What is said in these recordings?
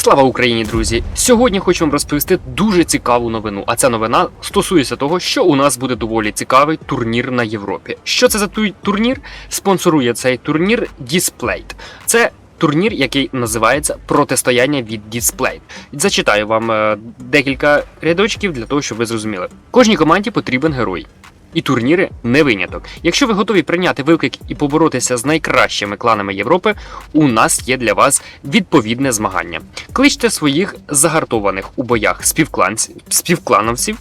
Слава Україні, друзі! Сьогодні хочу вам розповісти дуже цікаву новину. А ця новина стосується того, що у нас буде доволі цікавий турнір на Європі. Що це за турнір? Спонсорує цей турнір Displate. Це турнір, який називається Протистояння від Displate. Зачитаю вам е, декілька рядочків для того, щоб ви зрозуміли. Кожній команді потрібен герой. І турніри не виняток. Якщо ви готові прийняти виклик і поборотися з найкращими кланами Європи, у нас є для вас відповідне змагання. Кличте своїх загартованих у боях співклановців,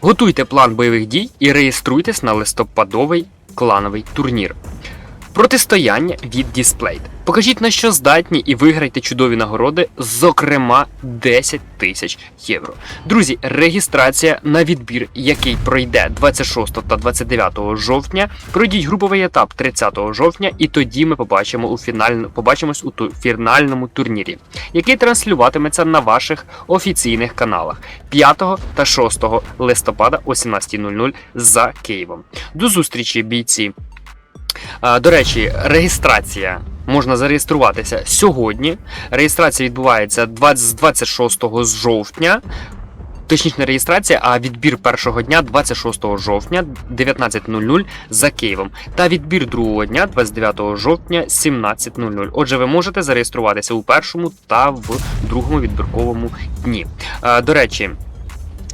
готуйте план бойових дій і реєструйтесь на листопадовий клановий турнір. Протистояння від Displate. Покажіть на що здатні і виграйте чудові нагороди, зокрема 10 тисяч євро. Друзі, реєстрація на відбір, який пройде 26 та 29 жовтня. Пройдіть груповий етап 30 жовтня, і тоді ми побачимо у фінальну, побачимось у ту, фінальному турнірі, який транслюватиметься на ваших офіційних каналах 5 та 6 листопада о 17.00 за Києвом. До зустрічі, бійці! До речі, реєстрація. Можна зареєструватися сьогодні. Реєстрація відбувається 20 з 26 жовтня. Точніше, реєстрація, а відбір першого дня 26 жовтня 19.00 за Києвом. Та відбір другого дня 29 жовтня 17.00. Отже, ви можете зареєструватися у першому та в другому відбірковому дні. До речі,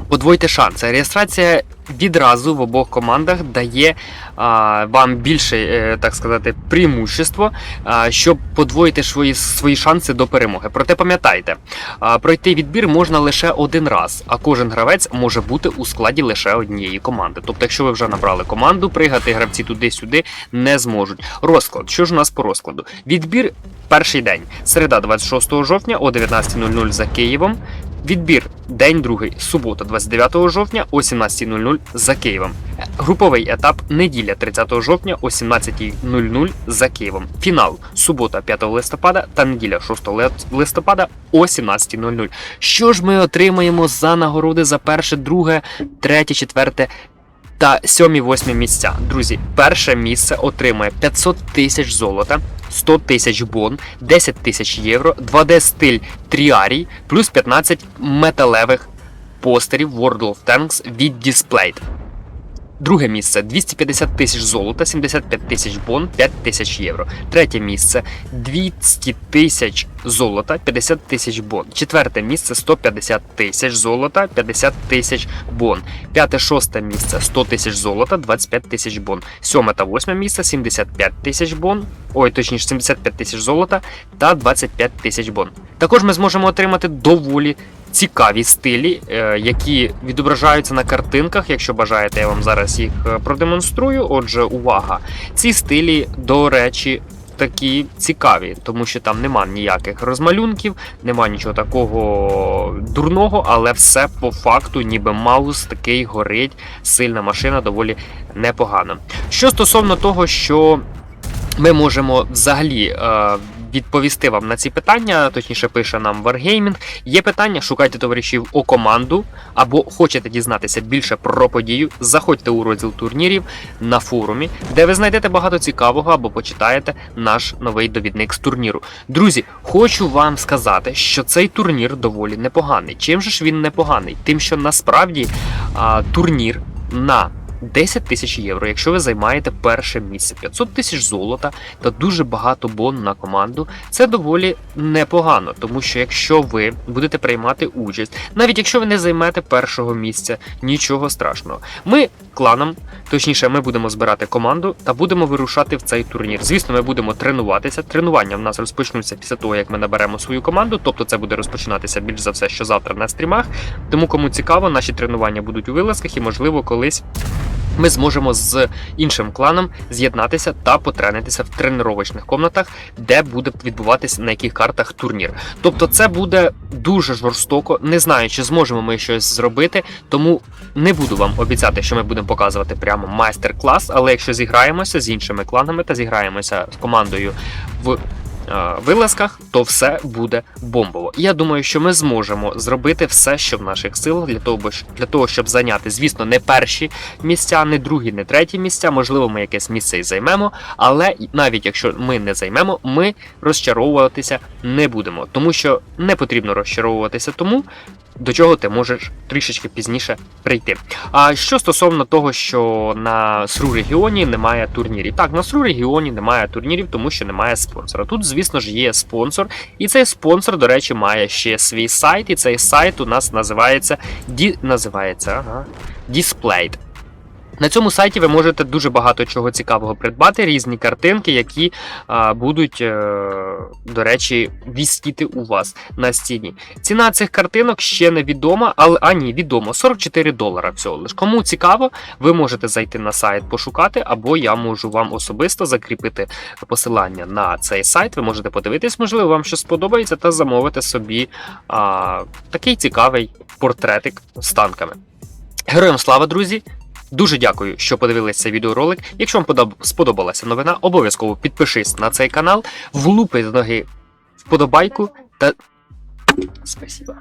подвойте шанси. Реєстрація відразу в обох командах дає а, вам більше, е, так сказати, преимущество, а, щоб подвоїти свої, свої шанси до перемоги. Проте пам'ятайте, пройти відбір можна лише один раз, а кожен гравець може бути у складі лише однієї команди. Тобто, якщо ви вже набрали команду, пригати гравці туди-сюди не зможуть. Розклад. Що ж у нас по розкладу? Відбір перший день. Середа 26 жовтня о 19.00 за Києвом. Відбір день другий, субота, 29 жовтня о 17.00 за Києвом. Груповий етап неділя 30 жовтня о 17.00 за Києвом. Фінал субота 5 листопада та неділя 6 листопада о 17.00. Що ж ми отримаємо за нагороди за перше, друге, третє, четверте та сьомі, восьмі місця? Друзі, перше місце отримає 500 тисяч золота. 100 тисяч бон, 10 тисяч євро, 2D стиль Тріарій, плюс 15 металевих постерів World of Tanks від Displayed. Друге місце 250 тисяч золота, 75 тисяч бон, 5 тисяч євро. Третє місце 200 тисяч золота, 50 тисяч бон. Четверте місце 150 тисяч золота, 50 тисяч бон. П'яте, шосте місце 100 тисяч золота, 25 тисяч бон. Сьоме та восьме місце 75 тисяч бон. Ой, точніше 75 тисяч золота та 25 тисяч бон. Також ми зможемо отримати доволі цікаві стилі, е, які відображаються на картинках. Якщо бажаєте, я вам зараз їх е, продемонструю. Отже, увага! Ці стилі, до речі, такі цікаві, тому що там нема ніяких розмалюнків, нема нічого такого дурного, але все по факту, ніби маус такий горить, сильна машина, доволі непогана. Що стосовно того, що ми можемо взагалі е, відповісти вам на ці питання, точніше пише нам Wargaming. Є питання, шукайте товаришів у команду, або хочете дізнатися більше про подію, заходьте у розділ турнірів на форумі, де ви знайдете багато цікавого або почитаєте наш новий довідник з турніру. Друзі, хочу вам сказати, що цей турнір доволі непоганий. Чим же ж він непоганий? Тим, що насправді а, турнір на 10 тисяч євро, якщо ви займаєте перше місце, 500 тисяч золота та дуже багато бон на команду. Це доволі непогано, тому що якщо ви будете приймати участь, навіть якщо ви не займете першого місця, нічого страшного. Ми кланом, точніше, ми будемо збирати команду та будемо вирушати в цей турнір. Звісно, ми будемо тренуватися. Тренування в нас розпочнуться після того, як ми наберемо свою команду, тобто це буде розпочинатися більш за все, що завтра на стрімах. Тому кому цікаво, наші тренування будуть у вилазках і, можливо, колись ми зможемо з іншим кланом з'єднатися та потренитися в тренувальних комнатах, де буде відбуватися на яких картах турнір. Тобто, це буде дуже жорстоко. Не знаю, чи зможемо ми щось зробити, тому не буду вам обіцяти, що ми будемо показувати прямо майстер-клас. Але якщо зіграємося з іншими кланами та зіграємося з командою в вилазках, то все буде бомбово. Я думаю, що ми зможемо зробити все, що в наших силах для того, для того, щоб зайняти, звісно, не перші місця, не другі, не треті місця. Можливо, ми якесь місце і займемо, але навіть якщо ми не займемо, ми розчаровуватися не будемо, тому що не потрібно розчаровуватися тому, до чого ти можеш трішечки пізніше прийти. А що стосовно того, що на СРУ регіоні немає турнірів, так на СРУ регіоні немає турнірів, тому що немає спонсора. Тут, звісно ж, є спонсор, і цей спонсор, до речі, має ще свій сайт, і цей сайт у нас називається Ді... називається ага, Displayed. На цьому сайті ви можете дуже багато чого цікавого придбати, різні картинки, які а, будуть, е, до речі, вісіти у вас на стіні. Ціна цих картинок ще не відома, але а ні, відомо 44 долара всього лиш. Кому цікаво, ви можете зайти на сайт, пошукати, або я можу вам особисто закріпити посилання на цей сайт. Ви можете подивитись, можливо, вам щось сподобається, та замовити собі а, такий цікавий портретик з танками. Героям слава, друзі! Дуже дякую, що подивилися цей відеоролик. Якщо вам сподобалася новина, обов'язково підпишись на цей канал, влупи з ноги вподобайку та. Спасибо.